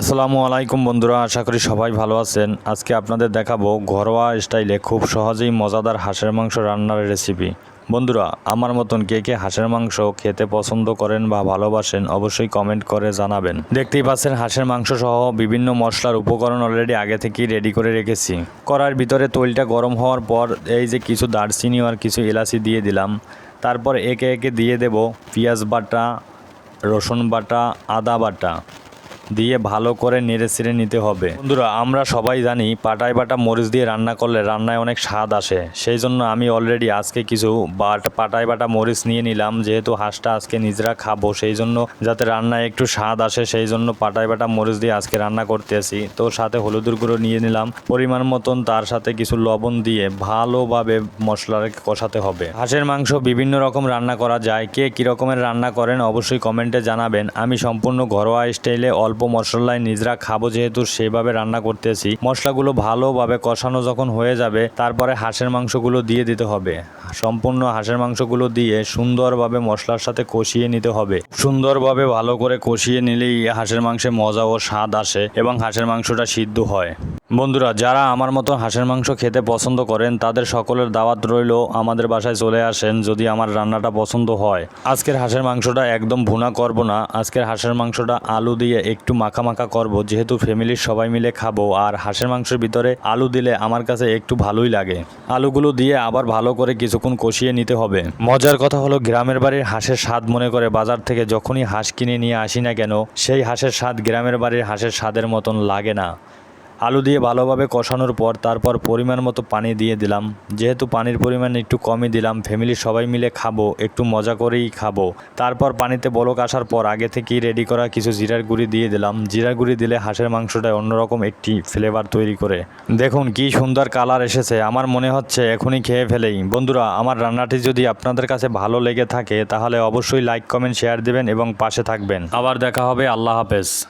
আসসালামু আলাইকুম বন্ধুরা, আশা করি সবাই ভালো আছেন। আজকে আপনাদের দেখাবো ঘরোয়া স্টাইলে খুব সহজেই মজাদার হাঁসের মাংস রান্নার রেসিপি বন্ধুরা, আমার মতন কে কে হাঁসের মাংস খেতে পছন্দ করেন বা ভালোবাসেন অবশ্যই কমেন্ট করে জানাবেন। দেখতেই পাচ্ছেন হাঁসের মাংস সহ বিভিন্ন মশলার উপকরণ অলরেডি আগে থেকেই রেডি করে রেখেছি। কড়ার ভিতরে তৈলটা গরম হওয়ার পর এই যে কিছু দারচিনি আর কিছু এলাচি দিয়ে দিলাম। তারপর একে একে দিয়ে দেব পেঁয়াজ বাটা, রসুন বাটা, আদা বাটা। দিয়ে ভালো করে নেড়ে ছেড়ে নিতে হবে। বন্ধুরা, আমরা সবাই জানি পাটায় বাটা মরিচ দিয়ে রান্না করলে রান্নায় অনেক স্বাদ আসে। সেই জন্য আমি অলরেডি আজকে কিছু বাট পাটায় বাটা মরিচ নিয়ে নিলাম, যেহেতু হাঁসটা আজকে নিজেরা খাব, সেই জন্য যাতে রান্নায় একটু স্বাদ আসে, সেই জন্য পাটায় বাটা মরিচ দিয়ে আজকে রান্না করতেছি। তো সাথে হলুদের গুঁড়ো নিয়ে নিলাম। পরিমাণ মতন তার সাথে কিছু লবণ দিয়ে ভালোভাবে মশলার কষাতে হবে। হাঁসের মাংস বিভিন্ন রকম রান্না করা যায়। কে কী রকমের রান্না করেন অবশ্যই কমেন্টে জানাবেন। আমি সম্পূর্ণ ঘরোয়া স্টাইলে অল্প মশলায় নিজেরা খাব যেহেতু সেভাবে রান্না করতেছি। মশলাগুলো ভালোভাবে কষানো যখন হয়ে যাবে, তারপরে হাঁসের মাংসগুলো দিয়ে দিতে হবে। সম্পূর্ণ হাঁসের মাংসগুলো দিয়ে সুন্দরভাবে মশলার সাথে কষিয়ে নিতে হবে। সুন্দরভাবে ভালো করে কষিয়ে নিলেই হাঁসের মাংসে মজা ও স্বাদ আসে এবং হাঁসের মাংসটা সিদ্ধ হয়। বন্ধুরা, যারা আমার মতো হাঁসের মাংস খেতে পছন্দ করেন, তাদের সকলের দাওয়াত রইল আমাদের বাসায় চলে আসেন যদি আমার রান্নাটা পছন্দ হয়। আজকের হাঁসের মাংসটা একদম ভুনা করব না। আজকের হাঁসের মাংসটা আলু দিয়ে একটু মাখা মাখা করব, যেহেতু ফ্যামিলির সবাই মিলে খাব, আর হাঁসের মাংসের ভিতরে আলু দিলে আমার কাছে একটু ভালোই লাগে। আলুগুলো দিয়ে আবার ভালো করে কিছুক্ষণ কষিয়ে নিতে হবে। মজার কথা হলো, গ্রামের বাড়ির হাঁসের স্বাদ মনে করে বাজার থেকে যখনই হাঁস কিনে নিয়ে আসি না কেন, সেই হাঁসের স্বাদ গ্রামের বাড়ির হাঁসের স্বাদের মতন লাগে না। আলু দিয়ে ভালোভাবে কষানোর পর তারপর পরিমাণ মতো পানি দিয়ে দিলাম। যেহেতু পানির পরিমাণ একটু কমই দিলাম ফ্যামিলির সবাই মিলে খাব, একটু মজা করেই খাব। তারপর পানিতে বলক আসার পর আগে থেকেই রেডি করা কিছু জিরার গুঁড়ি দিয়ে দিলাম। জিরার গুঁড়ি দিলে হাঁসের মাংসটা অন্যরকম একটি ফ্লেভার তৈরি করে। দেখুন কি সুন্দর কালার এসেছে, আমার মনে হচ্ছে এখনই খেয়ে ফেলেই। বন্ধুরা, আমার রান্নাটি যদি আপনাদের কাছে ভালো লেগে থাকে, তাহলে অবশ্যই লাইক কমেন্ট শেয়ার দেবেন এবং পাশে থাকবেন। আবার দেখা হবে, আল্লাহ হাফেজ।